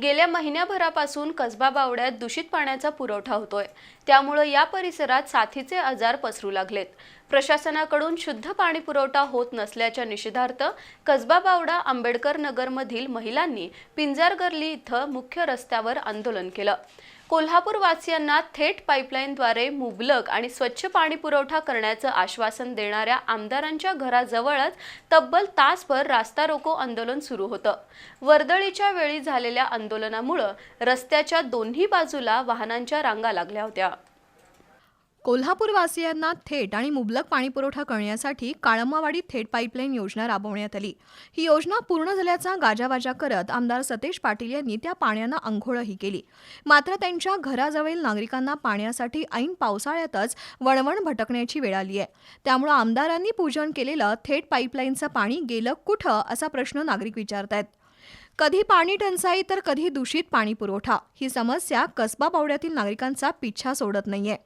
गेल्या महिन्याभरापासून कसबा बावड्यात दूषित पाण्याचा पुरवठा होतोय. त्यामुळे या परिसरात साथीचे आजार पसरू लागलेत. प्रशासनाकडून शुद्ध पाणी पुरवठा होत नसल्याच्या निषेधार्थ कसबा बावडा आंबेडकर नगरमधील महिलांनी पिंजारगर्ली इथं मुख्य रस्त्यावर आंदोलन केलं. कोल्हापूर वासियांना थेट पाईपलाईनद्वारे मुबलक आणि स्वच्छ पाणी पुरवठा करण्याचं आश्वासन देणाऱ्या आमदारांच्या घराजवळच तब्बल तासभर रास्ता रोको आंदोलन सुरू होतं. वर्दळीच्या वेळी झालेल्या आंदोलनामुळं रस्त्याच्या दोन्ही बाजूला वाहनांच्या रांगा लागल्या होत्या. कोल्हापूरवासियांना थेट आणि मुबलक पाणीपुरवठा करण्यासाठी काळमावाडी थेट पाईपलाईन योजना राबवण्यात आली. ही योजना पूर्ण झाल्याचा गाजावाजा करत आमदार सतेज पाटील यांनी त्या पाण्यानं आंघोळही केली. मात्र त्यांच्या घराजवळील नागरिकांना पाण्यासाठी ऐन पावसाळ्यातच वणवण भटकण्याची वेळ आली आहे. त्यामुळे आमदारांनी पूजन केलेलं थेट पाईपलाईनचं पाणी गेलं कुठं असा प्रश्न नागरिक विचारतायत. कधी पाणी टंचाई तर कधी दूषित पाणी पुरवठा ही समस्या कसबा पावड्यातील नागरिकांचा पिच्छा सोडत नाहीये.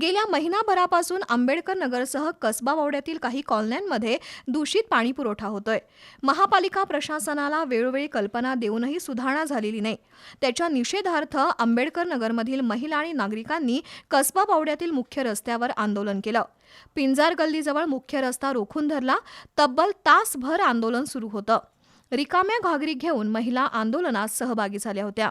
गेल्या महिनाभरापासून आंबेडकर नगरसह कसबा वावड्यातील काही कॉलन्यांमध्ये दूषित पाणी पुरवठा होतोय. महापालिका प्रशासनाला वेळोवेळी कल्पना देऊनही सुधारणा झालेली नाही. त्याच्या निषेधार्थ आंबेडकर नगरमधील महिला आणि नागरिकांनी कसबा बावड्यातील मुख्य रस्त्यावर आंदोलन केलं. पिंजार गल्लीजवळ मुख्य रस्ता रोखून धरला तब्बल तासभर आंदोलन सुरू होतं. रिकाम्या घागरी घेऊन महिला आंदोलनात सहभागी झाल्या होत्या.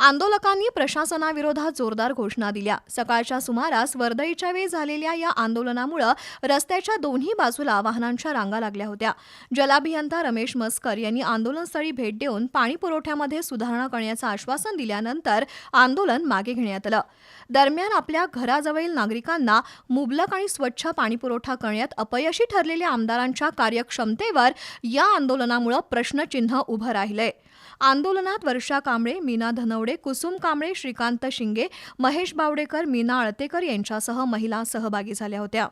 आंदोलकांनी प्रशासनाविरोधात जोरदार घोषणा दिल्या. सकाळच्या सुमारास वर्दळीच्या वेळी झालेल्या या आंदोलनामुळं रस्त्याच्या दोन्ही बाजूला वाहनांच्या रांगा लागल्या होत्या. जलाभियंता रमेश मस्कर यांनी आंदोलनस्थळी भेट देऊन पाणी पुरवठ्यामध्ये सुधारणा करण्याचं आश्वासन दिल्यानंतर आंदोलन मागे घेण्यात आलं. दरम्यान आपल्या घराजवळील नागरिकांना मुबलक आणि स्वच्छ पाणीपुरवठा करण्यात अपयशी ठरलेल्या आमदारांच्या कार्यक्षमतेवर या आंदोलनामुळं प्रश्नचिन्ह उभं राहिलंय. आंदोलनात वर्षा कांबळे मीना धनवडे कुसुम कांबळे श्रीकांत शिंगे महेश बावडेकर मीना अळतेकर यांच्यासह महिला सहभागी झाल्या होत्या.